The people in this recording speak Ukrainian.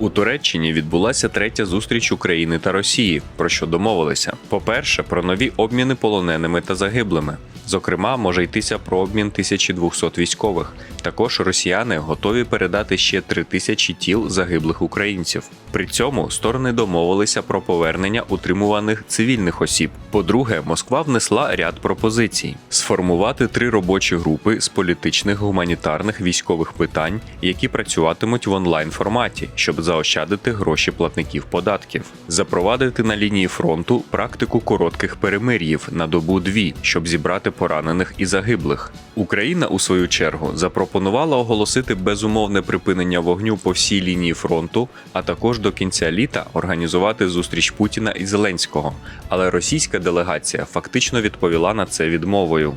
У Туреччині відбулася третя зустріч України та Росії, про що домовилися. По-перше, про нові обміни полоненими та загиблими. Зокрема, може йтися про обмін 1200 військових. Також росіяни готові передати ще 3000 тіл загиблих українців. При цьому сторони домовилися про повернення утримуваних цивільних осіб. По-друге, Москва внесла ряд пропозицій: сформувати три робочі групи з політичних, гуманітарних, військових питань, які працюватимуть в онлайн форматі, щоб заощадити гроші платників податків, запровадити на лінії фронту практику коротких перемир'їв на добу дві, щоб зібрати поранених і загиблих. Україна, у свою чергу, запропонувала оголосити безумовне припинення вогню по всій лінії фронту, а також до кінця літа організувати зустріч Путіна і Зеленського. Але російська делегація фактично відповіла на це відмовою.